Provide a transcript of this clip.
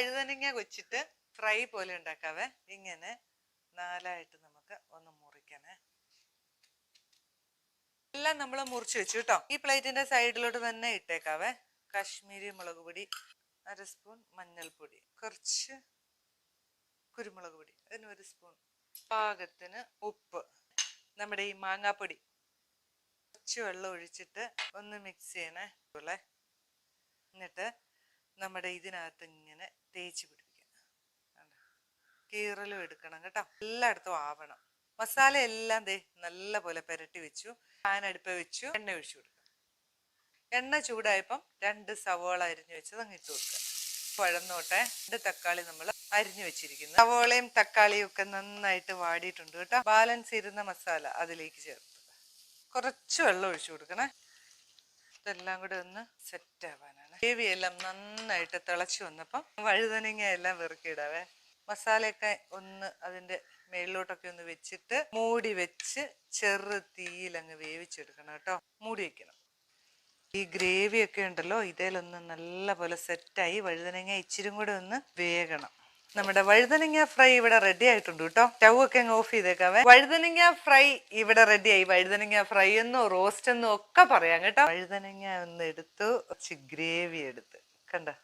വഴുതനങ്ങ കൊച്ചിട്ട് ഫ്രൈ പോലെ ഉണ്ടാക്കാവേ. ഇങ്ങനെ നാലായിട്ട് നമുക്ക് ഒന്ന് മുറിക്കണേ. എല്ലാം നമ്മൾ മുറിച്ച് വെച്ചു കേട്ടോ. ഈ പ്ലേറ്റിന്റെ സൈഡിലോട്ട് തന്നെ ഇട്ടേക്കാവേ. കാശ്മീരി മുളക് പൊടി അര സ്പൂൺ മഞ്ഞൾപ്പൊടി കുറച്ച് കുരുമുളക് പൊടി അതിന് ഒരു സ്പൂൺ പാകത്തിന് ഉപ്പ് നമ്മുടെ ഈ മാങ്ങാപ്പൊടി. കുറച്ച് വെള്ളം ഒഴിച്ചിട്ട് ഒന്ന് മിക്സ് ചെയ്യണേ. എന്നിട്ട് നമ്മുടെ ഇതിനകത്ത് ഇങ്ങനെ തേച്ച് പിടിപ്പിക്കണം? കീറലും എടുക്കണം കേട്ടോ. എല്ലായിടത്തും ആവണം. മസാല എല്ലാം ദേ നല്ല പോലെ പുരട്ടി വെച്ചു. പാൻ അടുപ്പ് വെച്ചു. എണ്ണ ഒഴിച്ചു കൊടുക്കുക. എണ്ണ ചൂടായപ്പം രണ്ട് സവോള അരിഞ്ഞു വെച്ചത് അങ്ങ് ഇട്ട് കൊടുക്കുക. പഴന്നോട്ടെ. രണ്ട് തക്കാളി നമ്മൾ അരിഞ്ഞു വെച്ചിരിക്കുന്നു. സവോളയും തക്കാളിയും ഒക്കെ നന്നായിട്ട് വാടിയിട്ടുണ്ട് കേട്ടോ. ബാലൻസ് ഇരുന്ന മസാല അതിലേക്ക് ചേർത്ത് കുറച്ച് വെള്ളം ഒഴിച്ചു കൊടുക്കണേ. ഇതെല്ലാം കൂടെ ഒന്ന് സെറ്റ് ആവാനാണ് ഗ്രേവി എല്ലാം നന്നായിട്ട് തിളച്ചു വന്നപ്പം വഴുതനങ്ങ എല്ലാം വെറുക്കിയിടാവേ. മസാലയൊക്കെ ഒന്ന് അതിന്റെ മേളിലോട്ടൊക്കെ ഒന്ന് വെച്ചിട്ട് മൂടി വെച്ച് ചെറു തീയിൽ അങ്ങ് വേവിച്ചെടുക്കണം കേട്ടോ. മൂടി വെക്കണം. ഈ ഗ്രേവിയൊക്കെ ഉണ്ടല്ലോ ഇതിലൊന്ന് നല്ല പോലെ സെറ്റായി വഴുതനങ്ങ ഇച്ചിരി കൂടെ ഒന്ന് വേകണം. നമ്മുടെ വഴുതനങ്ങ ഫ്രൈ ഇവിടെ റെഡി ആയിട്ടുണ്ട് കേട്ടോ. സ്റ്റൗ ഒക്കെ അങ്ങ് ഓഫ് ചെയ്തേക്കാവേ. വഴുതനങ്ങ ഫ്രൈ ഇവിടെ റെഡി ആയി. വഴുതനങ്ങ ഫ്രൈ എന്നോ റോസ്റ്റ് എന്നോ ഒക്കെ പറയാം കേട്ടോ. വഴുതനങ്ങ ഒന്ന് എടുത്തു. ഗ്രേവി എടുത്ത്. കണ്ടോ?